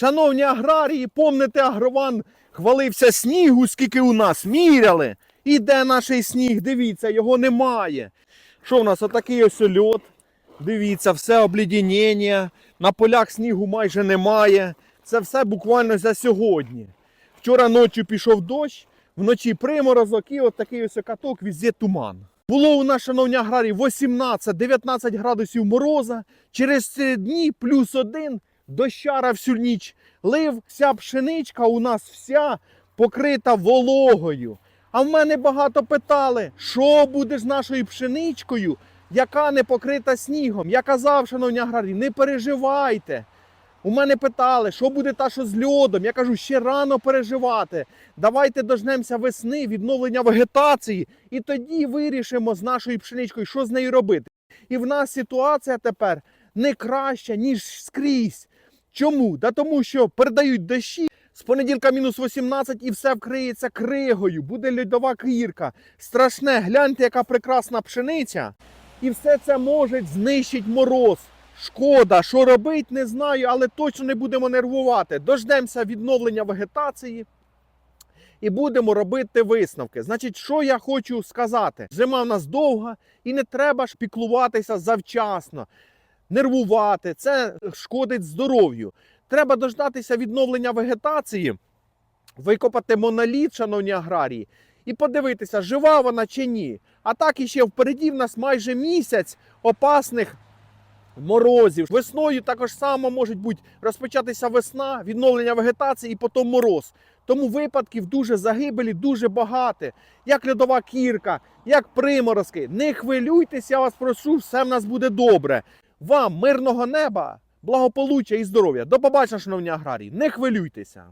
Шановні аграрії, помните, агрован хвалився снігу, скільки у нас міряли. І де наш сніг? Дивіться, його немає. Що в нас? Отакий ось льот. Дивіться, все облідінення. На полях снігу майже немає. Це все буквально за сьогодні. Вчора ночі пішов дощ, вночі приморозок і от такий ось каток, везде туман. Було у нас, шановні аграрії, 18-19 градусів мороза. Через ці дні плюс один, дощара всю ніч лив. Вся пшеничка у нас вся покрита вологою. А в мене багато питали, що буде з нашою пшеничкою, яка не покрита снігом. Я казав, шановні аграрії, не переживайте. У мене питали, що буде та, що з льодом. Я кажу, ще рано переживати. Давайте дожнемося весни, відновлення вегетації, і тоді вирішимо з нашою пшеничкою, що з нею робити. І в нас ситуація тепер не краща, ніж скрізь. Чому? Да тому що передають дощі. З понеділка мінус 18 і все вкриється кригою, буде льодова кірка. Страшне, гляньте, яка прекрасна пшениця. І все це може знищити мороз. Шкода, що робить, не знаю, але точно не будемо нервувати. Дождемося відновлення вегетації і будемо робити висновки. Значить, що я хочу сказати? Зима в нас довга і не треба ж піклуватися завчасно, нервувати. Це шкодить здоров'ю. Треба дождатися відновлення вегетації, викопати моноліт, шановні аграрії, і подивитися, жива вона чи ні. А так іще впереді в нас майже місяць опасних морозів. Весною також само може бути розпочатися весна, відновлення вегетації і потім мороз. Тому випадків дуже загибелі, дуже багато. Як льодова кірка, як приморозки. Не хвилюйтесь, я вас прошу, все в нас буде добре. Вам мирного неба, благополуччя і здоров'я. До побачення, шановні аграрії. Не хвилюйтеся.